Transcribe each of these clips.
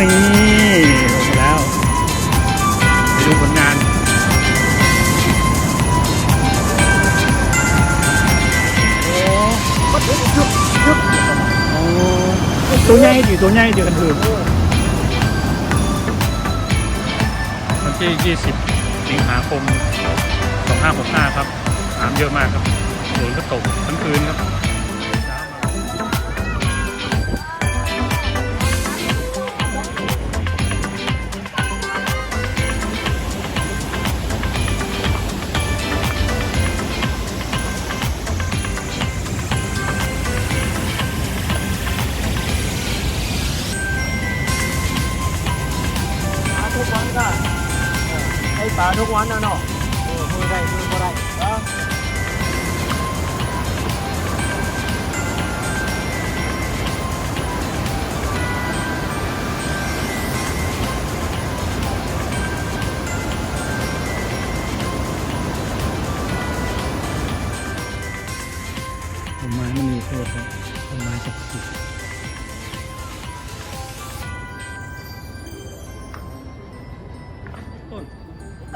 นี่ลงไปแล้วไปดูผลงานโอ้โอ้ตัวใหญ่ดิตัวใหญ่เดียวกันถือวันที่ 20 สิงหาคม 2565 ครับน้ำเยอะมากครับฝนก็ตกทั้งคืนครับ อ้ป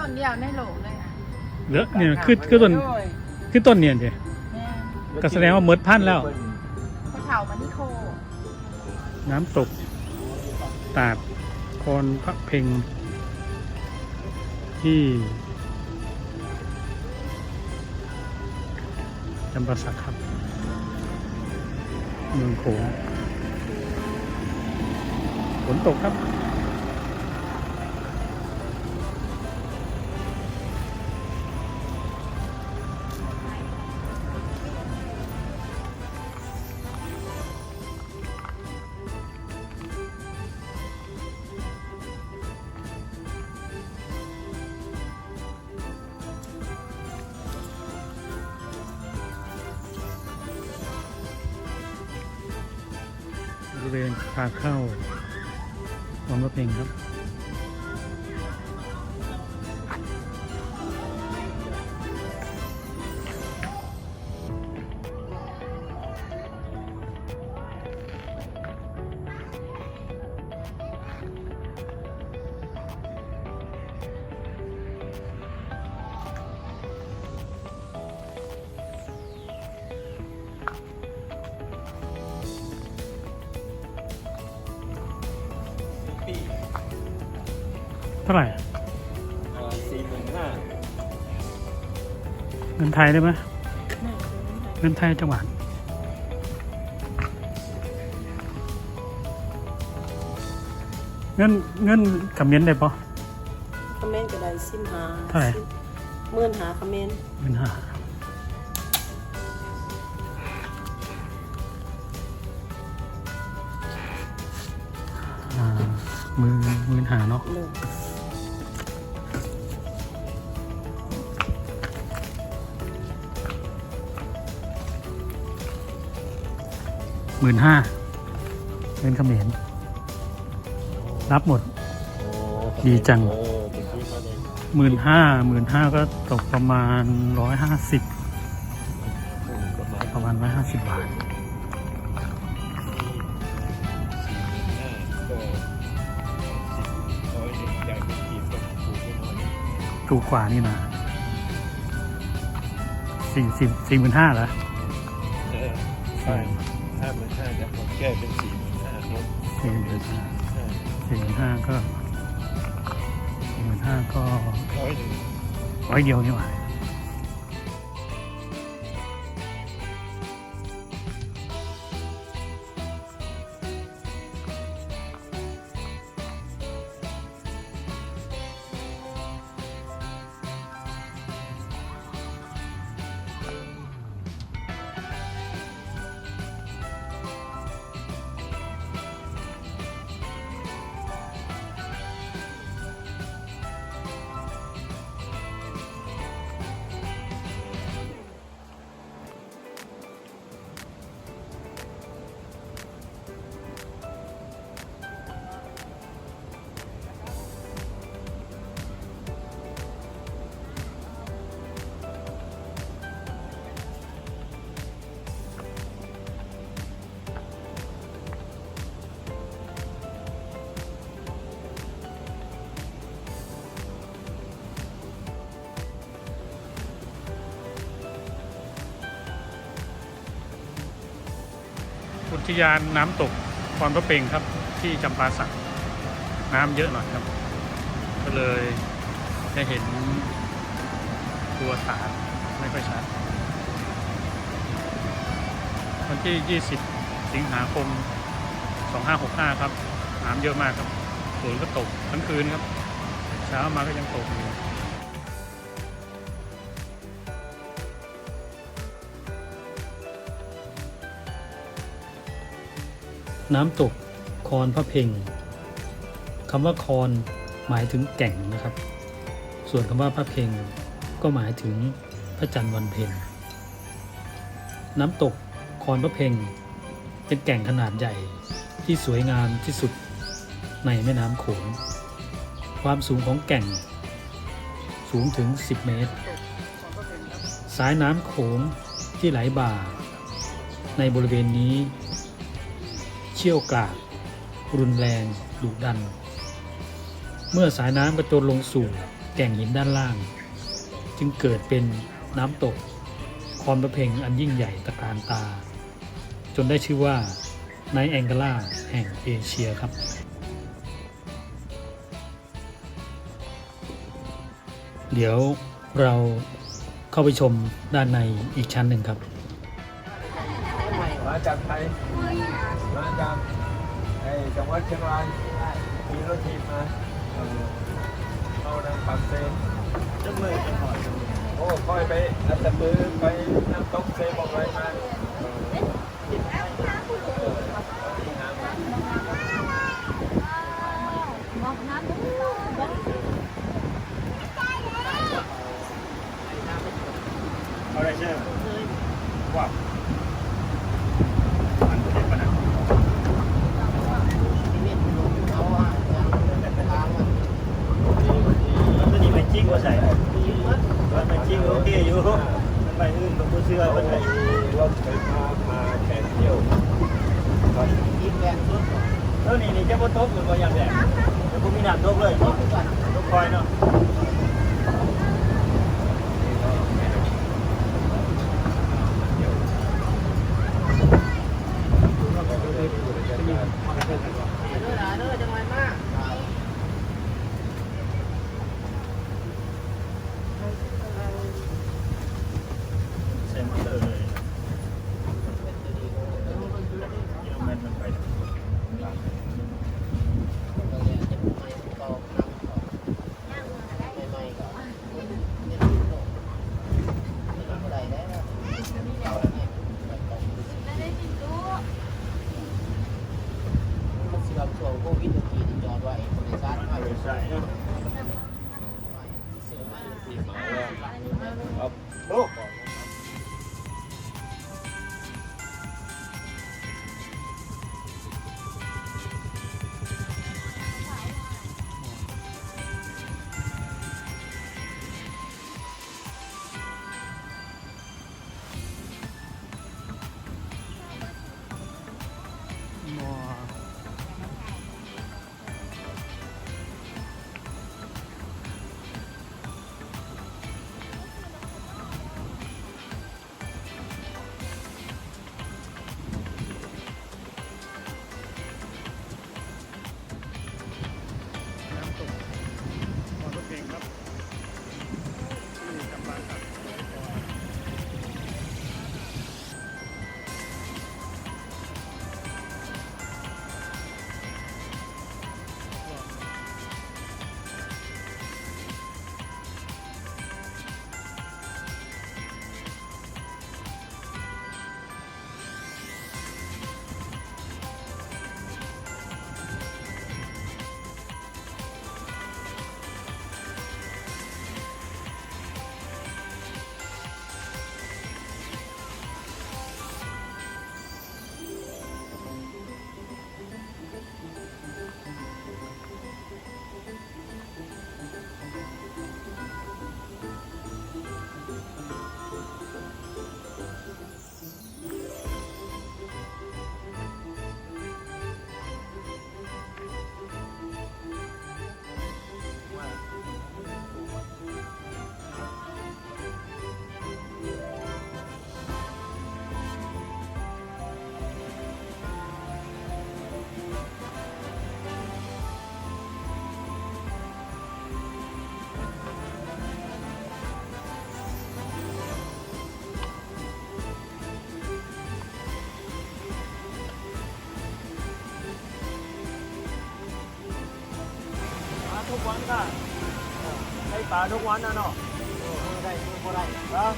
นเดียวในโหลเลยอะเหลือเนี่ยคือคือต้นคือต้นเนี่ยเดียแม่ก็แสดงว่าเมิดพันธุ์แล้วเขาเถามานิโคน้ำตก ตาดคอนพระเพ็ง ที่จำปาสักครับ เมืองโขงฝนตกครับบ ริเวณทางเข้าวังพระเพ็งครับ ท่าไหร่สี่หมื่นห้าเงินไทยได้ไหมเงินไทยจังหวัดเงินเงินกับเมียนได้ปะคอมเมนต์ก็ได้สิบหาเท่าไหร่หมื่นหาคอมเมนต์เงินหาอ่ามือมือหาเนาะ หมื่นห้าเงินเขมรรับหมด ดีจังโอ้เป็นที่มาเลยหมื่นห้าหมื่นห้าก็ตกประมาณร้อยห้าสิบอืมประมาณประมาณร้อยห้าสิบบาทสี่หมื่นห้าก็ร้อยหนึ่งใหญ่เป็นขีดก็ถูกไปหน่อยถูกกว่านี่นะสี่สิบสี่หมื่นห้าเหรอเออใช่ห้าหมื่นห้าจะผมแก้เป็นสี่หมื่นห้าลดสี่หมื่นห้าใช่สี่หมื่นห้าก็สี่หมื่นห้าก็ร้อยหนึ่งร้อยเดียวนี่หว่า อุทยานน้ำตกคอนพระเปงครับ ที่จำปาสักน้ำเยอะหน่อยครับ ก็เลยจะเห็นตัวสารไม่ค่อยชัดวันที่ 20 สิงหาคม 2565 ครับ น้ำเยอะมากครับฝนก็ตกทั้งคืนครับ เช้ามาก็ยังตกอยู่ น้ำตกคอนพระเพงคำว่าคอนหมายถึงแก่งนะครับ ส่วนคำว่าพระเพงก็หมายถึงพระจันทร์วันเพ็ญน้ำตกคอนพระเพงเป็นแก่งขนาดใหญ่ที่สวยงามที่สุดในแม่น้ำโขง ความสูงของแก่ง สูงถึง 10 เมตร สายน้ำโขงที่ไหลบ่า ในบริเวณนี้ เชี่ยวกรากรุนแรงดุดัน เมื่อสายน้ำกระโจนลงสู่แก่งหินด้านล่าง จึงเกิดเป็นน้ำตกคอนประเพงอันยิ่งใหญ่ตะการตา จนได้ชื่อว่าไนแองกล่าแห่งเอเชียครับเดี๋ยวเราเข้าไปชมด้านในอีกชั้นหนึ่งครับ จากไทยมาจากไอ้จังหวัดเชียงรายมีรถทีมมาเออเข้าทางปากเซนจังเลยจังหวัดโอ้ค่อยไปนัดตะมือไปน้ำตกเซบอกไรมาเออที่น้ำ เอาได้ใช่ไหมว้าวมันเจ็บปะนะ ตัวนี้เป็นจริงว่าใส่มันเป็นจริงโอเคอยู่มันไปอื่นก็บ่เชื่อมันไป มีรถไฟฟ้ามาแข่งเที่ยวครับ แล้วนี่นี่จะบ่ตกหรือบ่อย่างแดงจะบ่มีน้ำตกเลยตกคอยเนาะ เซ็นเตอร์เลยมันมันไป ใส่เนาะ ปลาทุกวันนะเนาะได้ก็ได้ครับบรรย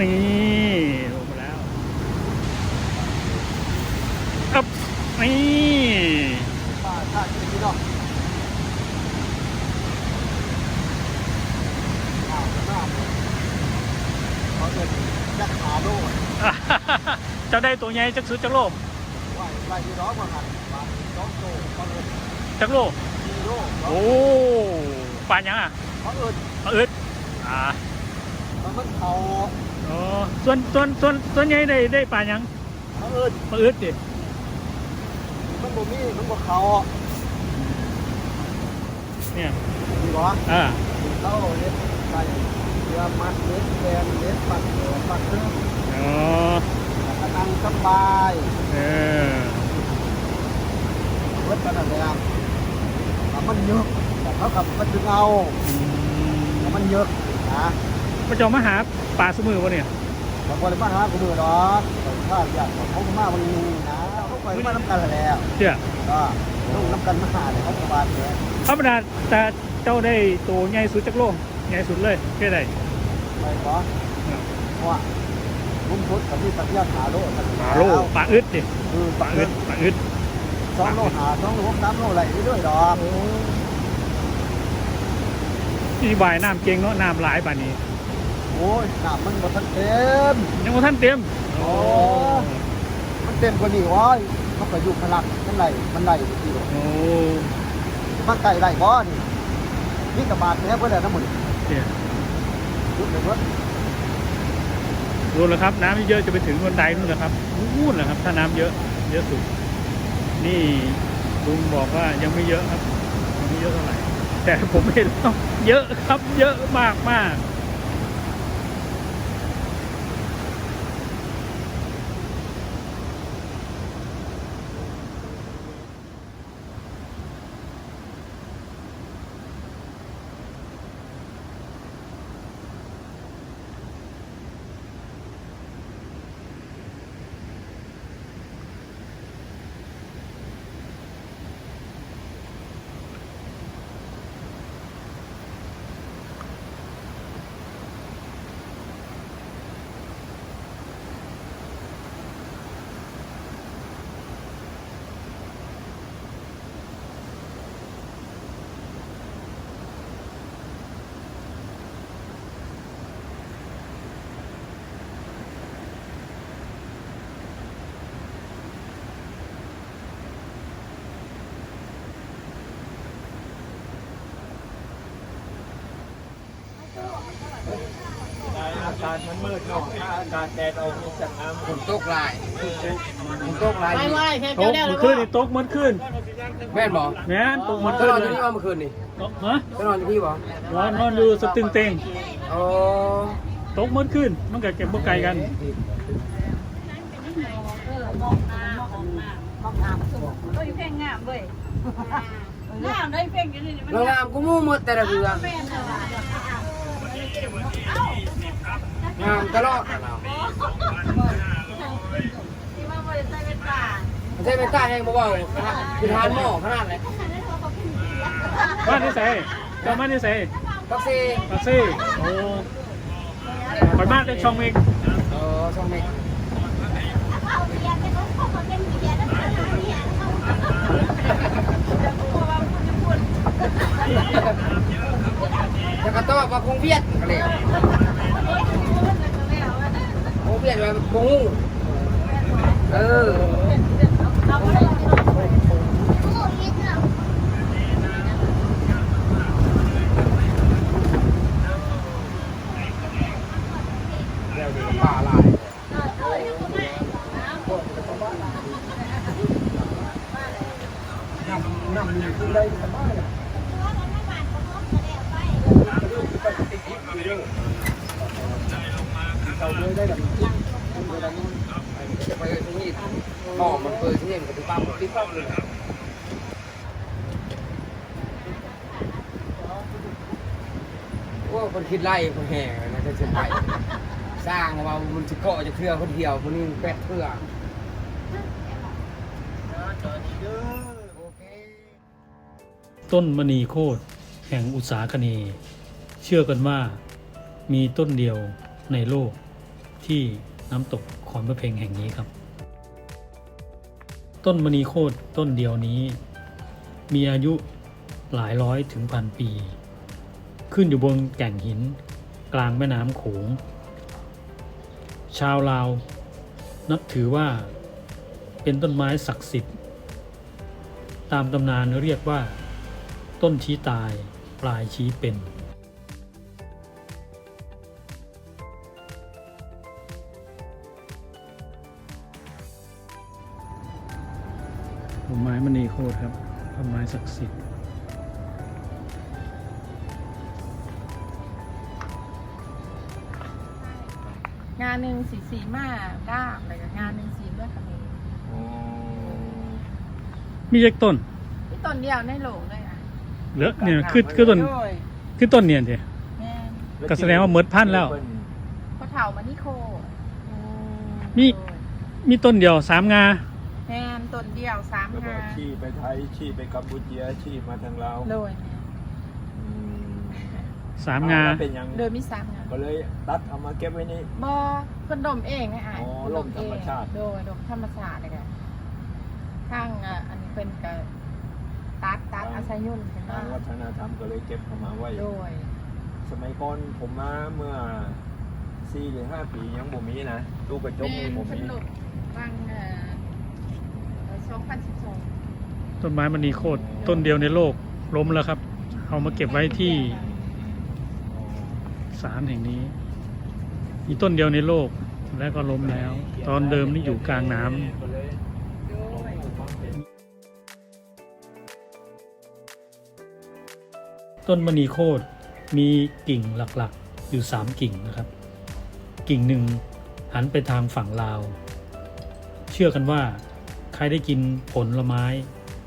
นี่ลงมาแล้วอับนี่ป้าท่ากินพี่น้องอ้าวน้ำเขาเดินยักขาโลดอะเจ้าได้ตัวใหญ่จักสุดจักโลไหวไหวที่ร้องมาหันมาสองโลเขาเอิญจักโลสี่โอ้ปานยังอะเขาเอิญเอาอึดอ่ามันมันเขา อ๋อส่วนส่วนส่วนส่วนใหญ่ได้ได้ปานยังเขาเอิญปลาอึดดิมันบ่มีมันบ่เขาเนี่ยดีบ่อ่าเขาเล็ดไปเรือมัดเล็ดแกนเล็ดปัดเรือปัดเครื่องอ๋อกนั่งสบายเออเวิร์ดกันนั่นแหละแต่มันเยอะแต่เขากับมันถึงเอาอืมแต่มันเยอะนะ พระเจ้ามาหาปลาสมือวะเนี่ยบางคนมาหากูมือดอกแต่ถ้าอยากของเขามามันมีนะเขาไปมาน้ำกันแล้วเจ้าก็ต้องน้ำกันมาหาเลยเขาสบายเลยธรรมดาแต่เจ้าได้ตัวใหญ่สุดจักโลใหญ่สุดเลยแค่ไหนไปบ่เพราะว่าบุ้มพุทธกับที่สักยาขาโลกันปลาโลปลาอึดดิคือปลาอึดปลาอึดสองโลหาสองโลหกสามโลไหลเรื่อยๆดอกที่วายน้ำเก่งเนาะน้ำหลายป่านนี้ โอ้ยน้ำมันหมดทั้งเต็มยังบ่ท่านเต็มโอ้มันเต็มกว่านี้วะมันก็อยู่พลักมันไหลมันไหลทีเดียวโอ้มันไก่ไหลบ่นี่นี่กระบาดแท้เพื่อนทั้งหมดเนี่ยยุบเลยเพื่อนรู้แล้วครับ น้ำเยอะจะไปถึงบันไดนู่นแหละครับนู่นแหละครับ ถ้าน้ำเยอะเยอะสุด นี่ลุงบอกว่ายังไม่เยอะครับยังไม่เยอะเท่าไหร่แต่ผมเห็นแล้วเยอะครับ เยอะมากมากอ มันมืดเนาะถ้าอากาศแดดออกนี่จะน้ำฝนตกลายฝนตกลายไม่ไม่แค่ตเจ้ากแล้วมันขึ้นนี่ตกมันขึ้นแม่นบอกแม่นตกมันก็ขึ้นนอนเลที่ยนี่ว่าเมื่อคืนนี่ตกฮะก็นอนที่นี่บ่นอนนอนอยู่สตึงเต็งโอ้ตกมันขึ้น มันก็เก็บบ่ไกลกันก็อยู่เพลงงามเว้ยงามได้เพลงอยู่นี่มันโรงงามกูมู่หมดแต่ละเรือแม่นเลยว่ะ งามตลอดที่ว่าบริษัทเป็นป่าไม่ใช่เป็นตาแห้งบ่เบาคือทานหม้อขนาดไหนบ้านที่ใส่เจ้าบ้านที่ใส่ตักซีปักซี่โอ้ข่อยมากได้ช่องเองเออช่องเมกจะกระต้อว่าคงเวียดก็เลยคงเวียดว่าคงงูเออแล้วดีป่าลายน้ำน้ำมีขึ้นได้สบายเลยเราเลยได้แบบ นี้นไปที่นี่หม้อมันเปิดที่นี่มันก็ติดปั๊มติดปั๊มเลยว่าคนคิดไล่คนแห่นะจะเชื่อไปสร้างว่ามันจะเกาะจะเทือคนเดียวมันนี่แปดเทือต้นมณีโคตรแห่งอุตสาคเนเชื่อกันว่ามีต้นเดียวในโลกที่น้ำตก ขอนพระเพงแห่งนี้ครับ ต้นมณีโคตรต้นเดียวนี้ มีอายุหลายร้อยถึงพันปี ขึ้นอยู่บนแก่งหิน กลางแม่น้ำโขง ชาวลาว นับถือว่าเป็นต้นไม้ศักดิ์สิทธิ์ ตามตำนานเรียกว่า ต้นชี้ตายปลายชี้เป็น ไม้มณีโคตรครับต้นไม้ศักดิ์สิทธิ์งานหนึ่งสีสีมาด้ามอะไรกับงานหนึ่งสีเลือดขมิ้นมีเล็กต้นนี่ต้นเดียวในโหลเลยอะเหลือเนี่ยคือคือต้นคือต้นเนี่ยเดียแม่นก็แสดงว่าเมิดพันธุ์แล้ว พอเถามานี่โคมีมีต้นเดียวสามงาแม่น ต้นเดียวสามแล้วก็งานชี้ไปไทยชี้ไปกัมพูชีชี้มาทางลาวโดยอืมสามงาแล้วเป็นยังโดยมีสามงานก็เลยตัดเอามาเก็บไว้นี่บอคนดมเองไงอะอ๋อคนลมธรรมชาติ โดยดมธรรมชาติเลยค่ะข้างอะอันนี้เป็นกับตัดตัดอาศัยยุ่นเป็นทางว่าวัฒนธรรมก็เลยเก็บเข้ามาไว้ โดย สมัยก่อนผมมาเมื่อสี่หรือห้าปียังบ่มีนะตู้กระจกแม่นี่นบ่เป็นมีหลุดวังเอ่อ ต้นไม้มณีโคตรต้นเดียวในโลกล้มแล้วครับ เอามาเก็บไว้ที่ศาลแห่งนี้ มีต้นเดียวในโลกและก็ล้มแล้ว ตอนเดิมนี่อยู่กลางน้ำต้นมณีโคตรมีกิ่งหลักๆ อยู่ 3 กิ่งนะครับ กิ่งหนึ่งหันไปทางฝั่งลาว เชื่อกันว่า รได้กินผลไม้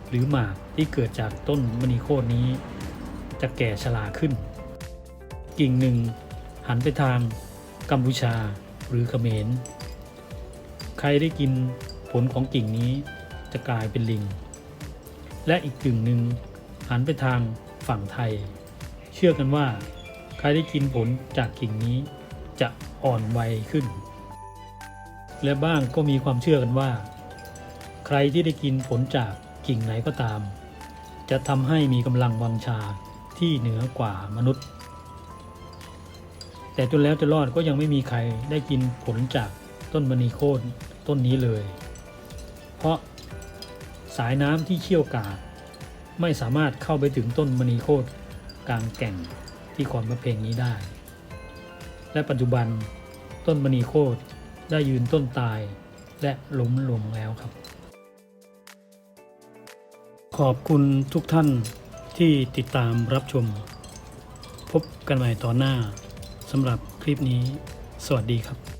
หรือหมากที่เกิดจากต้นมณีโคตรนี้ จะแก่ชราขึ้น กิ่งหนึ่งหันไปทางกัมพูชาหรือเขมร ใครได้กินผลของกิ่งนี้จะกลายเป็นลิง และอีกกิ่งหนึ่งหันไปทางฝั่งไทย เชื่อกันว่า ใครได้กินผลจากกิ่งนี้จะอ่อนวัยขึ้น และบ้างก็มีความเชื่อกันว่า ใครที่ได้กินผลจากกิ่งไหนก็ตาม จะทำให้มีกำลังวังชาที่เหนือกว่ามนุษย์ แต่จนแล้วจะรอดก็ยังไม่มีใครได้กินผลจากต้นมณีโคนต้นนี้เลย เพราะสายน้ำที่เชี่ยวกาดไม่สามารถเข้าไปถึงต้นมณีโคตรกลางแก่งที่ขอนพระเพงนี้ได้ และปัจจุบันต้นมณีโคตรได้ยืนต้นตายและล้มลงแล้วครับ ขอบคุณทุกท่านที่ติดตามรับชม พบกันใหม่ตอนหน้าสำหรับคลิปนี้ สวัสดีครับ